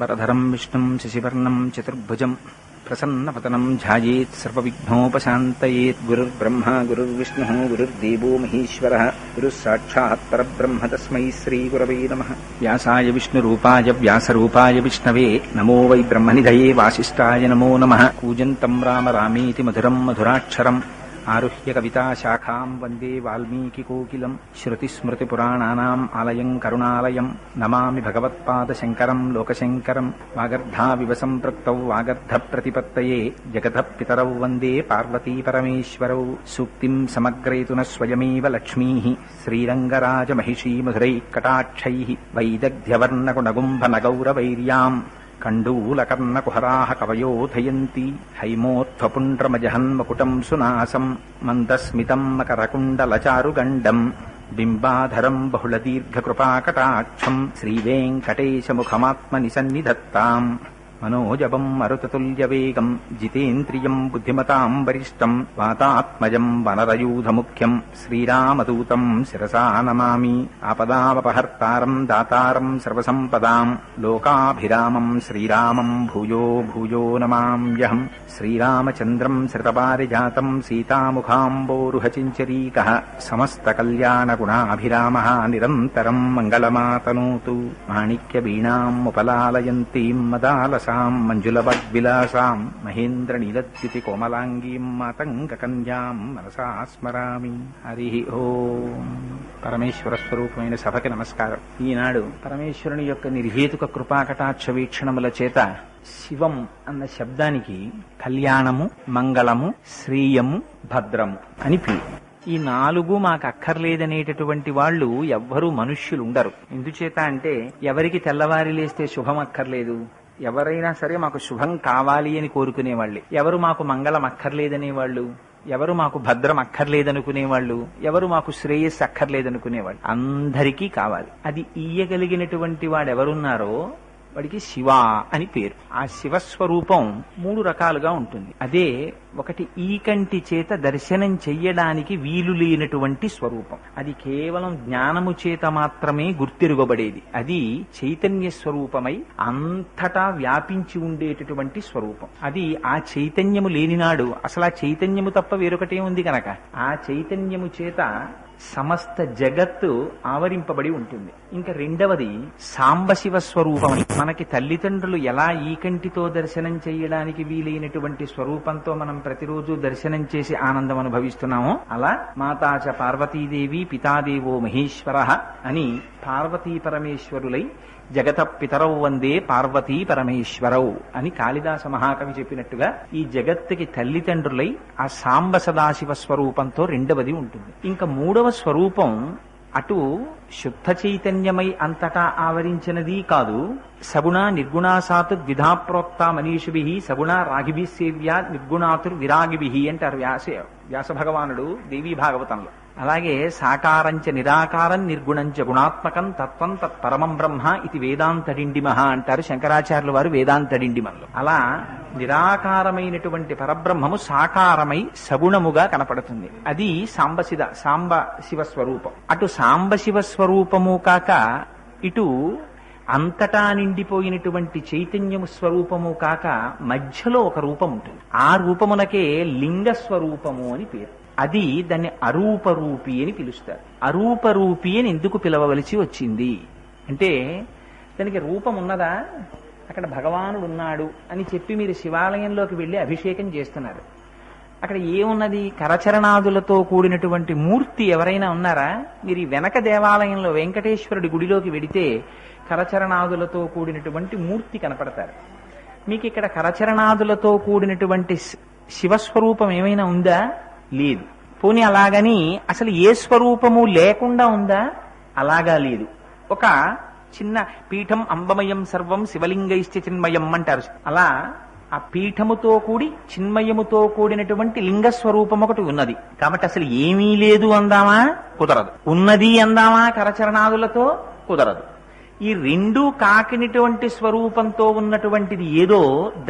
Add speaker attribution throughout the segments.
Speaker 1: పీతాంబరధరం విష్ణుం శశివర్ణం చతుర్భుజం ప్రసన్నపతనం ధ్యాయేత్ సర్వవిఘ్నోపశాంతయేత్ గురుర్బ్రహ్మ గురుర్విష్ణుः గురుర్దేవో మహేశ్వరः గురుः సాక్షాత్ పరబ్రహ్మ తస్मै శ్రీగురవే నమः వ్యాసాయ విష్ణురూపాయ వ్యాసరూపాయ విష్ణవే నమో వై బ్రహ్మనిధయే వాసిష్ఠాయ నమో నమः కూజంతం రామ రామేతి మధురం మధురాక్షరం ఆరుహ్య కవితాశాఖాం వందే వాల్మీకికోకిలం శృతిస్మృతిపురాణానాం ఆలయం కరుణాలయం నమామి భగవత్పాదశంకరం లోకశంకరం వాగర్ధావివ సంపృక్తౌ ప్రతిపత్తయే జగతః పితరౌ వందే పార్వతీపరమేశ్వరౌ సూక్తిం సమగ్రేతున స్వయమేవ లక్ష్మీ శ్రీరంగరాజమహిషీమధురైకటాక్షై వైదగ్ధ్యవర్ణగుణగుంభనగౌరవైర్యాం కర్ణకుహరాహ కవయోధయంతి హైమోత్థపుండ్రమజహన్మకుటం సునాసం మందస్మితం మకరకుండలచారుగండం బింబాధరం బహుళదీర్ఘకృపాకటాక్షం శ్రీవేంకటేశముఖమాత్మని సన్నిధత్తాం మనోజవం మరుతతుల్యవేగం జితేంద్రియం బుద్ధిమతాం వరిష్టం వాతాత్మజం వనరయూధముఖ్యం శ్రీరామదూతం శిరసా నమామి ఆపదావపహర్తారం దాతారం సర్వసంపదాం లోకాభిరామం శ్రీరామం భూయో భూయో నమామ్యహం శ్రీరామచంద్రం శృతపారిజాతం సీతాముఖాంబోరుహచించరీకः समस्तकल्याणगुणाभिरामः निरन्तरम् मङ्गलमातनोतु माणिक्यवीणामुपलालयन्तीम् मदालस విలాసాం మంజులవద్విలాసాం మహేంద్రనీలద్యుతి కోమలాంగీం కన్యాం మనసా స్మరామి హరి ఓం పరమేశ్వర స్వరూపమైన సభకి నమస్కారం ఈనాడు పరమేశ్వరుని యొక్క నిర్హేతుక కృపాకటాక్ష వీక్షణముల చేత శివం అన్న శబ్దానికి కళ్యాణము మంగళము శ్రీయము భద్రము అని పేరు ఈ నాలుగు మాకు అక్కర్లేదనేటటువంటి వాళ్ళు ఎవ్వరూ మనుష్యులు ఉండరు ఎందుచేత అంటే ఎవరికి తెల్లవారి లేస్తే శుభం అక్కర్లేదు ఎవరైనా సరే మాకు శుభం కావాలి అని కోరుకునేవాళ్ళే ఎవరు మాకు మంగళం అక్కర్లేదనేవాళ్ళు ఎవరు మాకు భద్రం అక్కర్లేదనుకునేవాళ్ళు ఎవరు మాకు శ్రేయస్సు అక్కర్లేదనుకునేవాళ్ళు అందరికీ కావాలి అది ఇయ్యగలిగినటువంటి వాడెవరున్నారో వాడికి శివ అని పేరు ఆ శివస్వరూపం మూడు రకాలుగా ఉంటుంది అదే ఒకటి ఈ కంటి చేత దర్శనం చెయ్యడానికి వీలు లేనటువంటి స్వరూపం అది కేవలం జ్ఞానము చేత మాత్రమే గుర్తిరుగబడేది అది చైతన్య స్వరూపమై అంతటా వ్యాపించి ఉండేటటువంటి స్వరూపం అది ఆ చైతన్యము లేనినాడు అసలు ఆ చైతన్యము తప్ప వేరొకటే ఉంది కనుక ఆ చైతన్యము చేత సమస్త జగత్తు ఆవరింపబడి ఉంటుంది ఇంకా రెండవది సాంబశివ స్వరూపం మనకి తల్లిదండ్రులు ఎలా ఈ కంటితో దర్శనం చేయడానికి వీలైనటువంటి స్వరూపంతో మనం ప్రతిరోజు దర్శనం చేసి ఆనందం అనుభవిస్తున్నామో అలా మాతాచ పార్వతీదేవి పితాదేవో మహేశ్వర అని పార్వతీ పరమేశ్వరులై జగత పితరౌ వందే పార్వతీ పరమేశ్వరౌ అని కాళిదాస మహాకవి చెప్పినట్టుగా ఈ జగత్తుకి తల్లిదండ్రులై ఆ సాంబ సదాశివ స్వరూపంతో రెండవది ఉంటుంది ఇంకా మూడవ స్వరూపం అటు శుద్ధ చైతన్యమై అంతటా ఆవరించినది కాదు సగుణ నిర్గుణాసాత్ ప్రోక్త మనీషుభి సగుణ రాగిభి సేవ్య నిర్గుణాతుర్ విరాగిభి అంటారు వ్యాస వ్యాస భగవానుడు దేవీ భాగవతంలో అలాగే సాకారంచ నిరాకారం నిర్గుణంచ గుణాత్మకం తత్వం తత్పరమం బ్రహ్మ ఇది వేదాంతడిండిమహ అంటారు శంకరాచార్యుల వారు వేదాంతడిండిమన్లు అలా నిరాకారమైనటువంటి పరబ్రహ్మము సాకారమై సగుణముగా కనపడుతుంది అది సాంబశిద సాంబ శివస్వరూపం అటు సాంబశివ స్వరూపము కాక ఇటు అంతటా నిండిపోయినటువంటి చైతన్యము స్వరూపము కాక మధ్యలో ఒక రూపం ఉంటుంది ఆ రూపమునకే లింగ స్వరూపము అని పేరు అది దాన్ని అరూపరూపి అని పిలుస్తారు అరూపరూపి అని ఎందుకు పిలవవలసి వచ్చింది అంటే దానికి రూపం ఉన్నదా అక్కడ భగవానుడు ఉన్నాడు అని చెప్పి మీరు శివాలయంలోకి వెళ్ళి అభిషేకం చేస్తున్నారు అక్కడ ఏమున్నది కరచరణాదులతో కూడినటువంటి మూర్తి ఎవరైనా ఉన్నారా మీరు ఈ వెనక దేవాలయంలో వెంకటేశ్వరుడి గుడిలోకి వెడితే కరచరణాదులతో కూడినటువంటి మూర్తి కనపడతారు మీకు ఇక్కడ కరచరణాదులతో కూడినటువంటి శివస్వరూపం ఏమైనా ఉందా లేదు పోనీ అలాగని అసలు ఏ స్వరూపము లేకుండా ఉందా అలాగా లేదు ఒక చిన్న పీఠం అంబమయం సర్వం శివలింగైశ్చ చిన్మయం అంటారు అలా ఆ పీఠముతో కూడి చిన్మయముతో కూడినటువంటి లింగ స్వరూపం ఒకటి ఉన్నది కాబట్టి అసలు ఏమీ లేదు అందామా కుదరదు ఉన్నది అందామా కరచరణాదులతో కుదరదు ఈ రెండూ కాకినటువంటి స్వరూపంతో ఉన్నటువంటిది ఏదో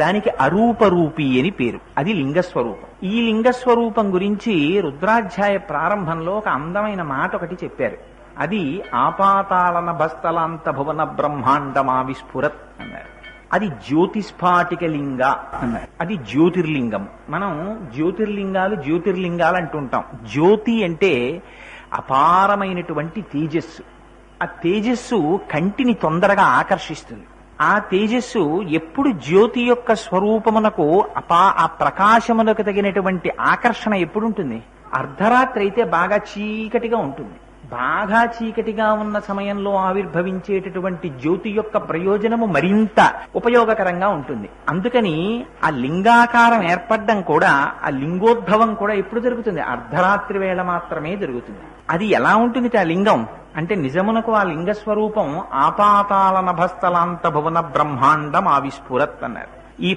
Speaker 1: దానికి అరూపరూపి అని పేరు అది లింగస్వరూపం ఈ లింగస్వరూపం గురించి రుద్రాధ్యాయ ప్రారంభంలో ఒక అందమైన మాట ఒకటి చెప్పారు అది ఆపాతాళన భస్తలాంత భువన బ్రహ్మాండమావిస్ఫురత్ అన్నారు అది జ్యోతిస్ఫాటిక లింగ అన్నారు అది జ్యోతిర్లింగం మనం జ్యోతిర్లింగాలు జ్యోతిర్లింగాలు అంటుంటాం జ్యోతి అంటే అపారమైనటువంటి తేజస్సు ఆ తేజస్సు కంటిని తొందరగా ఆకర్షిస్తుంది ఆ తేజస్సు ఎప్పుడు జ్యోతి యొక్క స్వరూపమునకు అపా ఆ ప్రకాశమునకు తగినటువంటి ఆకర్షణ ఎప్పుడుంటుంది అర్ధరాత్రి అయితే బాగా చీకటిగా ఉంటుంది బాగా చీకటిగా ఉన్న సమయంలో ఆవిర్భవించేటటువంటి జ్యోతి యొక్క ప్రయోజనము మరింత ఉపయోగకరంగా ఉంటుంది అందుకని ఆ లింగాకారం ఏర్పడడం కూడా ఆ లింగోద్భవం కూడా ఎప్పుడు జరుగుతుంది అర్ధరాత్రి వేళ మాత్రమే జరుగుతుంది అది ఎలా ఉంటుంది ఆ లింగం అంటే నిజమునకు ఆ లింగ స్వరూపం ఆపాతాల నభస్థలాంత భువన బ్రహ్మాండం ఆవిస్ఫురత్ అన్నారు ఈ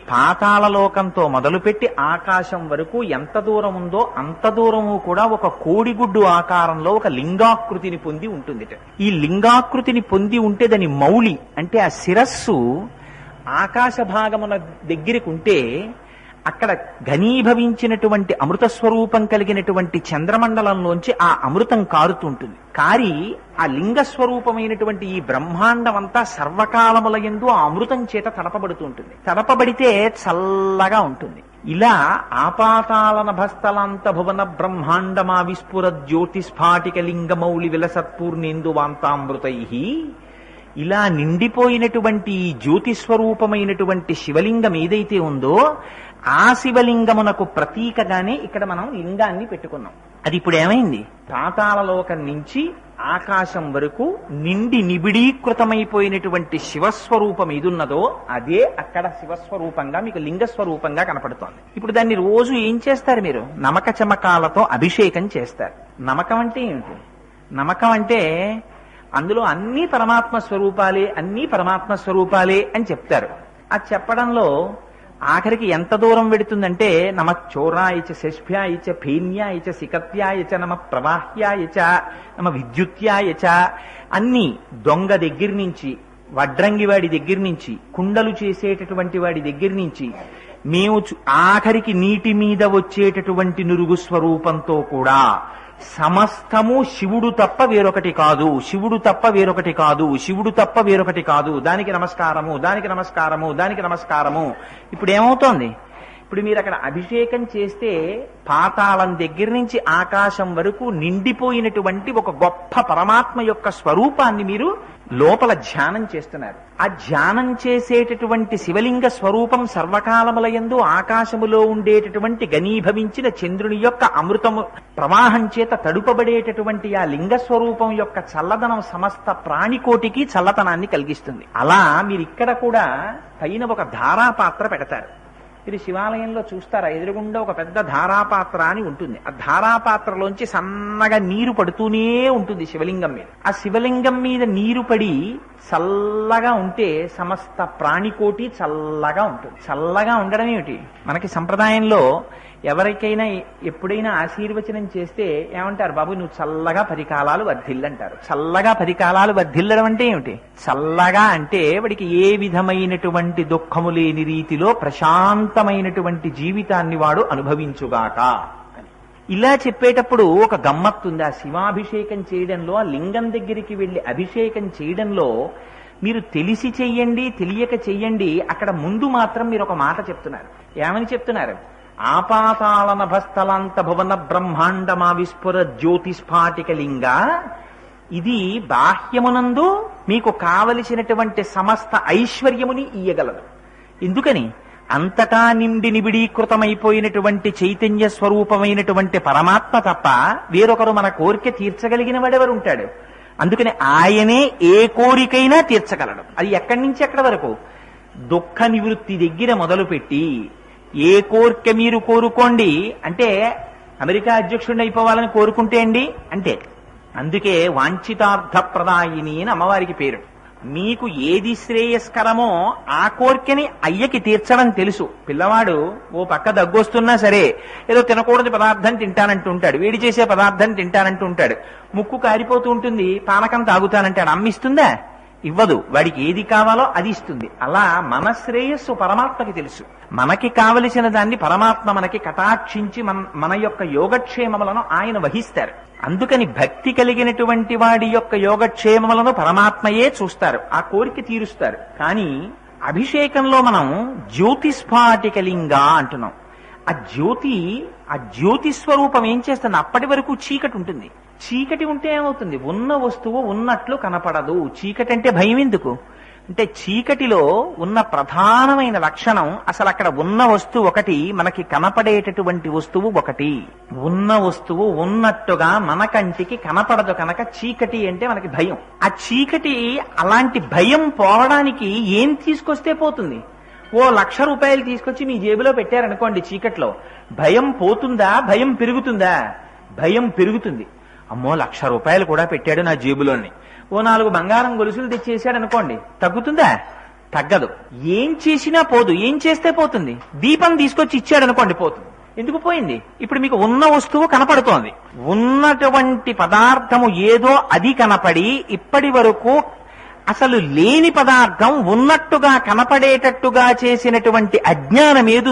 Speaker 1: లోకంతో మొదలుపెట్టి ఆకాశం వరకు ఎంత దూరం ఉందో అంత దూరము కూడా ఒక కోడిగుడ్డు ఆకారంలో ఒక లింగాకృతిని పొంది ఉంటుంది ఈ లింగాకృతిని పొంది ఉంటే దాని మౌలి అంటే ఆ శిరస్సు ఆకాశ భాగమున దగ్గరికి ఉంటే అక్కడ ఘనీభవించినటువంటి అమృత స్వరూపం కలిగినటువంటి చంద్రమండలంలోంచి ఆ అమృతం కారుతుంటుంది కారి ఆ లింగ స్వరూపమైనటువంటి ఈ బ్రహ్మాండం అంతా సర్వకాలముల ఎందు ఆ అమృతం చేత తడపబడుతూ ఉంటుంది తడపబడితే చల్లగా ఉంటుంది ఇలా ఆపాతాల భస్తలాంత భువన బ్రహ్మాండమా విస్ఫుర జ్యోతిస్ఫాటిక లింగమౌళి విలసత్పూర్ణేందు వాంతామృతై ఇలా నిండిపోయినటువంటి జ్యోతిస్వరూపమైనటువంటి శివలింగం ఏదైతే ఉందో ఆ శివలింగమునకు ప్రతీకగానే ఇక్కడ మనం లింగాన్ని పెట్టుకున్నాం అది ఇప్పుడు ఏమైంది పాతాళలోకం నుంచి ఆకాశం వరకు నిండి నిబిడీకృతమైపోయినటువంటి శివస్వరూపం ఏదున్నదో అదే అక్కడ శివస్వరూపంగా మీకు లింగ స్వరూపంగా కనపడుతోంది ఇప్పుడు దాన్ని రోజు ఏం చేస్తారు మీరు నమక చమకాలతో అభిషేకం చేస్తారు నమకం అంటే ఏమిటి నమకం అంటే అందులో అన్ని పరమాత్మ స్వరూపాలే అన్ని పరమాత్మ స్వరూపాలే అని చెప్తారు ఆ చెప్పడంలో ఆఖరికి ఎంత దూరం వెడుతుందంటే నమ చోరాయచ శష్భ్యాయచ భీన్యాయచ సికత్యాయచ నమ ప్రవాహ్యాయచ నమ విద్యుత్యాయచ అన్ని దొంగ దగ్గర నుంచి వడ్రంగి వాడి దగ్గర నుంచి కుండలు చేసేటటువంటి వాడి దగ్గర నుంచి మేము ఆఖరికి నీటి మీద వచ్చేటటువంటి నురుగు స్వరూపంతో కూడా సమస్తము శివుడు తప్ప వేరొకటి కాదు శివుడు తప్ప వేరొకటి కాదు శివుడు తప్ప వేరొకటి కాదు దానికి నమస్కారము దానికి నమస్కారము దానికి నమస్కారము ఇప్పుడు ఏమవుతోంది ఇప్పుడు మీరు అక్కడ అభిషేకం చేస్తే పాతాళం దగ్గర నుంచి ఆకాశం వరకు నిండిపోయినటువంటి ఒక గొప్ప పరమాత్మ యొక్క స్వరూపాన్ని మీరు లోపల ధ్యానం చేస్తున్నారు ఆ ధ్యానం చేసేటటువంటి శివలింగ స్వరూపం సర్వకాలములయందు ఆకాశములో ఉండేటటువంటి గనీభవించిన చంద్రుని యొక్క అమృతము ప్రవాహం చేత తడుపబడేటటువంటి ఆ లింగ స్వరూపం యొక్క చల్లదనం సమస్త ప్రాణికోటికి చల్లతనాన్ని కలిగిస్తుంది అలా మీరు ఇక్కడ కూడా పైన ఒక ధారాపాత్ర పెడతారు మీరు శివాలయంలో చూస్తారా ఎదురుగుండా ఒక పెద్ద ధారాపాత్ర అని ఉంటుంది ఆ ధారాపాత్రలోంచి సన్నగా నీరు పడుతూనే ఉంటుంది శివలింగం మీద ఆ శివలింగం మీద నీరు పడి చల్లగా ఉంటే సమస్త ప్రాణికోటి చల్లగా ఉంటుంది చల్లగా ఉండడం ఏమిటి మనకి సంప్రదాయంలో ఎవరికైనా ఎప్పుడైనా ఆశీర్వచనం చేస్తే ఏమంటారు బాబు నువ్వు చల్లగా పది కాలాలు వర్ధిల్లంటారు చల్లగా పది కాలాలు వర్ధిల్లడం అంటే ఏమిటి చల్లగా అంటే వాడికి ఏ విధమైనటువంటి దుఃఖము లేని రీతిలో ప్రశాంతమైనటువంటి జీవితాన్ని వాడు అనుభవించుగాక ఇలా చెప్పేటప్పుడు ఒక గమ్మత్తుంది ఆ శివాభిషేకం చేయడంలో ఆ లింగం దగ్గరికి వెళ్ళి అభిషేకం చేయడంలో మీరు తెలిసి చెయ్యండి తెలియక చెయ్యండి అక్కడ ముందు మాత్రం మీరు ఒక మాట చెప్తున్నారు ఏమని చెప్తున్నారు ఆపాతాళనభస్థలాంత భువన బ్రహ్మాండమా విస్ఫుర లింగ ఇది బాహ్యమునందు మీకు కావలసినటువంటి సమస్త ఐశ్వర్యముని ఇయ్యగలదు ఎందుకని అంతటా నిండి నిబిడీకృతమైపోయినటువంటి చైతన్య స్వరూపమైనటువంటి పరమాత్మ తప్ప వేరొకరు మన కోరిక తీర్చగలిగిన వాడెవరు ఉంటాడు అందుకని ఆయనే ఏ కోరికైనా తీర్చగలడు అది ఎక్కడి నుంచి ఎక్కడి వరకు దుఃఖ నివృత్తి దగ్గర మొదలుపెట్టి ఏ కోరిక మీరు కోరుకోండి అంటే అమెరికా అధ్యక్షుడిని అయిపోవాలని కోరుకుంటే అండి అంటే అందుకే వాంఛితార్థ ప్రదాయిని అని అమ్మవారికి పేరు మీకు ఏది శ్రేయస్కరమో ఆ కోరికని అయ్యకి తీర్చడం తెలుసు పిల్లవాడు ఓ పక్క దగ్గొస్తున్నా సరే ఏదో తినకూడని పదార్థం తింటానంటూ ఉంటాడు వేడి చేసే పదార్థం తింటానంటూ ఉంటాడు ముక్కు కారిపోతూ ఉంటుంది పానకం తాగుతానంటాడు అమ్మిస్తుందా ఇవ్వదు వాడికి ఏది కావాలో అది ఇస్తుంది అలా మన శ్రేయస్సు పరమాత్మకి తెలుసు మనకి కావలసిన దాన్ని పరమాత్మ మనకి కటాక్షించి మన మన యొక్క యోగక్షేమములను ఆయన వహిస్తారు అందుకని భక్తి కలిగినటువంటి వాడి యొక్క యోగక్షేమములను పరమాత్మయే చూస్తారు ఆ కోరిక తీరుస్తారు కానీ అభిషేకంలో మనం జ్యోతిస్ఫాటికలింగా అంటున్నాం ఆ జ్యోతి ఆ జ్యోతి స్వరూపం ఏం చేస్తుంది అప్పటి వరకు చీకటి ఉంటుంది చీకటి ఉంటే ఏమవుతుంది ఉన్న వస్తువు ఉన్నట్లు కనపడదు చీకటి అంటే భయం ఎందుకు అంటే చీకటిలో ఉన్న ప్రధానమైన లక్షణం అసలు అక్కడ ఉన్న వస్తువు ఒకటి మనకి కనపడేటటువంటి వస్తువు ఒకటి ఉన్న వస్తువు ఉన్నట్టుగా మన కంటికి కనపడదు కనుక చీకటి అంటే మనకి భయం ఆ చీకటి అలాంటి భయం పోవడానికి ఏం తీసుకొస్తే పోతుంది ఓ లక్ష రూపాయలు తీసుకొచ్చి మీ జేబులో పెట్టారనుకోండి చీకట్లో భయం పోతుందా భయం పెరుగుతుందా భయం పెరుగుతుంది అమ్మో లక్ష రూపాయలు కూడా పెట్టాడు నా జేబులోని ఓ నాలుగు బంగారం గొలుసులు తెచ్చేసాడు అనుకోండి తగ్గుతుందా తగ్గదు ఏం చేసినా పోదు ఏం చేస్తే పోతుంది దీపం తీసుకొచ్చి ఇచ్చాడు అనుకోండి పోతుంది ఎందుకు పోయింది ఇప్పుడు మీకు ఉన్న వస్తువు కనపడుతోంది ఉన్నటువంటి పదార్థము ఏదో అది కనపడి ఇప్పటి వరకు అసలు లేని పదార్థం ఉన్నట్టుగా కనపడేటట్టుగా చేసినటువంటి అజ్ఞానం ఏదో